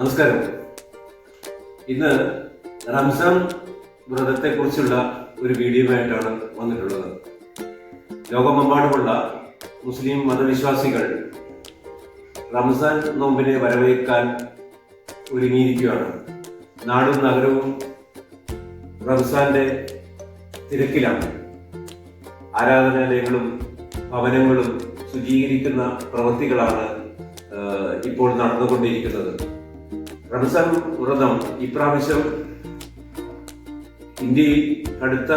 നമസ്കാരം. ഇന്ന് റംസാൻ വ്രതത്തെക്കുറിച്ചുള്ള ഒരു വീഡിയോയുമായിട്ടാണ് വന്നിട്ടുള്ളത്. ലോകമെമ്പാടുമുള്ള മുസ്ലിം മതവിശ്വാസികൾ റംസാൻ നോമ്പിനെ വരവേൽക്കാൻ ഒരുങ്ങിയിരിക്കുകയാണ്. നാടും നഗരവും റംസാന്റെ തിരക്കിലാണ്. ആരാധനാലയങ്ങളും ഭവനങ്ങളും ശുചീകരിക്കുന്ന പ്രവൃത്തികളാണ് ഇപ്പോൾ നടന്നുകൊണ്ടിരിക്കുന്നത്. റംസാൻ വ്രതം ഇപ്രാവശ്യം ഇന്ത്യയിൽ കടുത്ത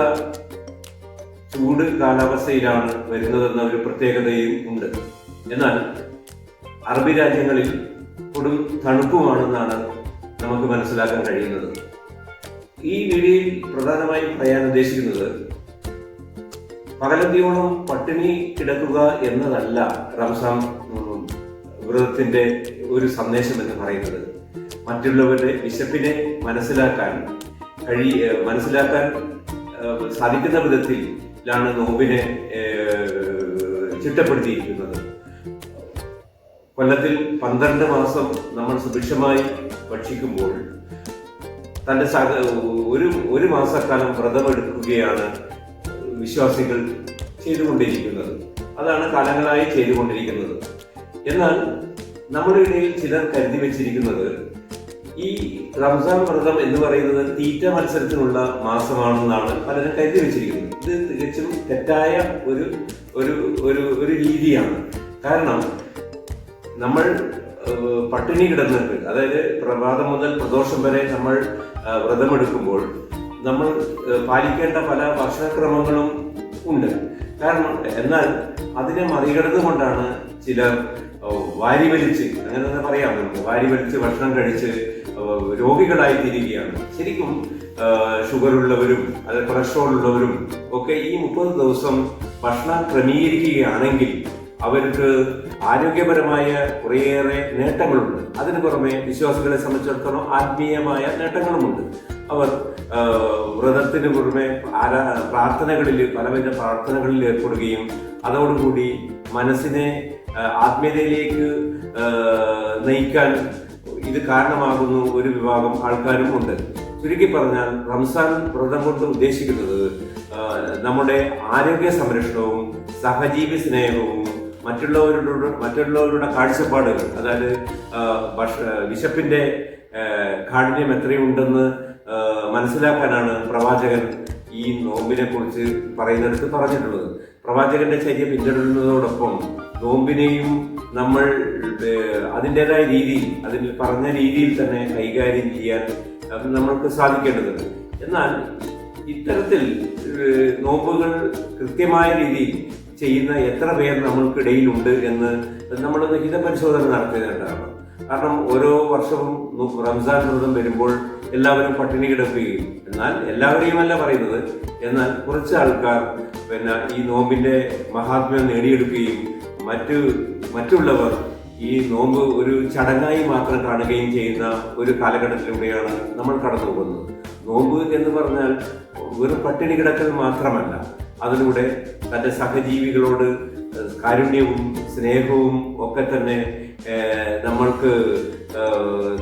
ചൂട് കാലാവസ്ഥയിലാണ് വരുന്നതെന്ന ഒരു പ്രത്യേകതയും ഉണ്ട്. എന്നാൽ അറബി രാജ്യങ്ങളിൽ കൊടും തണുപ്പുമാണെന്നാണ് നമുക്ക് മനസ്സിലാക്കാൻ കഴിയുന്നത്. ഈ വീഡിയോയിൽ പ്രധാനമായും പറയാൻ ഉദ്ദേശിക്കുന്നത് പകലന്തിയോളം പട്ടിണി കിടക്കുക എന്നതല്ല റംസാൻ വ്രതത്തിന്റെ ഒരു സന്ദേശം എന്ന് പറയുന്നത്. മറ്റുള്ളവരുടെ വിശപ്പിനെ മനസ്സിലാക്കാൻ കഴി മനസ്സിലാക്കാൻ സാധിക്കുന്ന വിധത്തിലാണ് നോമ്പിനെ ചിട്ടപ്പെടുത്തിയിരിക്കുന്നത്. കൊല്ലത്തിൽ പന്ത്രണ്ട് മാസം നമ്മൾ സുഭിക്ഷമായി ഭക്ഷിക്കുമ്പോൾ തന്റെ ഒരു ഒരു മാസക്കാലം വ്രതമെടുക്കുകയാണ് വിശ്വാസികൾ ചെയ്തുകൊണ്ടിരിക്കുന്നത്. അതാണ് കാലങ്ങളായി ചെയ്തുകൊണ്ടിരിക്കുന്നത്. എന്നാൽ നമ്മുടെ ഇടയിൽ ചിലർ കരുതി വെച്ചിരിക്കുന്നത് ഈ റംസാൻ വ്രതം എന്ന് പറയുന്നത് തീറ്റ മത്സരത്തിനുള്ള മാസമാണെന്നാണ് പലരും കരുതി വെച്ചിരിക്കുന്നത്. ഇത് തികച്ചും തെറ്റായ ഒരു ഒരു ഒരു ഒരു രീതിയാണ്. കാരണം നമ്മൾ പട്ടിണി കിടന്നിട്ട് അതായത് പ്രഭാതം മുതൽ പ്രദോഷം വരെ നമ്മൾ വ്രതമെടുക്കുമ്പോൾ നമ്മൾ പാലിക്കേണ്ട പല ഭക്ഷണക്രമങ്ങളും ഉണ്ട്. കാരണം എന്നാൽ അതിനെ മറികടന്നുകൊണ്ടാണ് ചിലർ വാരി വലിച്ച് അങ്ങനെ തന്നെ പറയാം. നമുക്ക് വാരി വലിച്ച് ഭക്ഷണം കഴിച്ച് രോഗികളായി തീരുകയാണ് ശരിക്കും ഷുഗർ ഉള്ളവരും അത് കൊളസ്ട്രോൾ ഉള്ളവരും ഒക്കെ ഈ മുപ്പത് ദിവസം ഭക്ഷണം ക്രമീകരിക്കുകയാണെങ്കിൽ അവർക്ക് ആരോഗ്യപരമായ കുറേയേറെ നേട്ടങ്ങളുണ്ട്. അതിനു പുറമെ വിശ്വാസികളെ സംബന്ധിച്ചിടത്തോളം ആത്മീയമായ നേട്ടങ്ങളുമുണ്ട്. അവർ വ്രതത്തിന് പുറമെ ആരാ പ്രാർത്ഥനകളിൽ പലവിധ പ്രാർത്ഥനകളിൽ ഏർപ്പെടുകയും അതോടുകൂടി മനസ്സിനെ ആത്മീയതയിലേക്ക് നയിക്കാൻ ഇത് കാരണമാകുന്ന ഒരു വിഭാഗം ആൾക്കാരും ഉണ്ട്. ചുരുക്കി പറഞ്ഞാൽ റംസാൻ വ്രതം കൊണ്ട് ഉദ്ദേശിക്കുന്നത് നമ്മുടെ ആരോഗ്യ സംരക്ഷണവും സഹജീവി സ്നേഹവും മറ്റുള്ളവരുടെ മറ്റുള്ളവരുടെ കാഴ്ചപ്പാടുകൾ അതായത് ഭക്ഷ വിശപ്പിന്റെ കാഠിന്യം എത്രയുണ്ടെന്ന് മനസ്സിലാക്കാനാണ് പ്രവാചകൻ ഈ നോമ്പിനെ കുറിച്ച് പറയുന്നിടത്ത് പറഞ്ഞിട്ടുള്ളത്. പ്രവാചകന്റെ ചര്യ പിന്തുടരുന്നതോടൊപ്പം നോമ്പിനെയും നമ്മൾ അതിന്റെതായ രീതിയിൽ അതിൽ പറഞ്ഞ രീതിയിൽ തന്നെ കൈകാര്യം ചെയ്യാൻ നമ്മൾക്ക് സാധിക്കേണ്ടതുണ്ട്. എന്നാൽ ഇത്തരത്തിൽ നോമ്പുകൾ കൃത്യമായ രീതിയിൽ ചെയ്യുന്ന എത്ര പേർ നമ്മൾക്കിടയിലുണ്ട് എന്ന് നമ്മളൊന്ന് ഹിതപരിശോധന നടത്തേണ്ടതാണ് കാരണം ഓരോ വർഷവും റംസാൻ വ്രതം വരുമ്പോൾ എല്ലാവരും പട്ടിണി കിടക്കുകയും എന്നാൽ എല്ലാവരെയും അല്ല പറയുന്നത്. എന്നാൽ കുറച്ച് ആൾക്കാർ പിന്നെ ഈ നോമ്പിന്റെ മഹാത്മ്യം നേടിയെടുക്കുകയും മറ്റു മറ്റുള്ളവർ ഈ നോമ്പ് ഒരു ചടങ്ങായി മാത്രം കാണുകയും ചെയ്യുന്ന ഒരു കാലഘട്ടത്തിലൂടെയാണ് നമ്മൾ കടന്നു പോകുന്നത് നോമ്പ് എന്ന് പറഞ്ഞാൽ വെറും പട്ടിണി കിടക്കൽ മാത്രമല്ല. അതിലൂടെ തന്റെ സഹജീവികളോട് കാരുണ്യവും സ്നേഹവും ഒക്കെ തന്നെ നമ്മൾക്ക്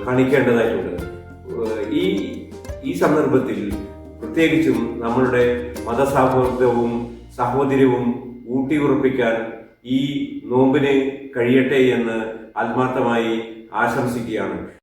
കാണിക്കേണ്ടതായിട്ടുണ്ട്. ഈ ഈ സന്ദർഭത്തിൽ പ്രത്യേകിച്ചും നമ്മളുടെ മതസൗഹൃദവും സഹോദര്യവും ഊട്ടിയുറപ്പിക്കാൻ ഈ നോമ്പിന് കഴിയട്ടെ എന്ന് ആത്മാർത്ഥമായി ആശംസിക്കുകയാണ്.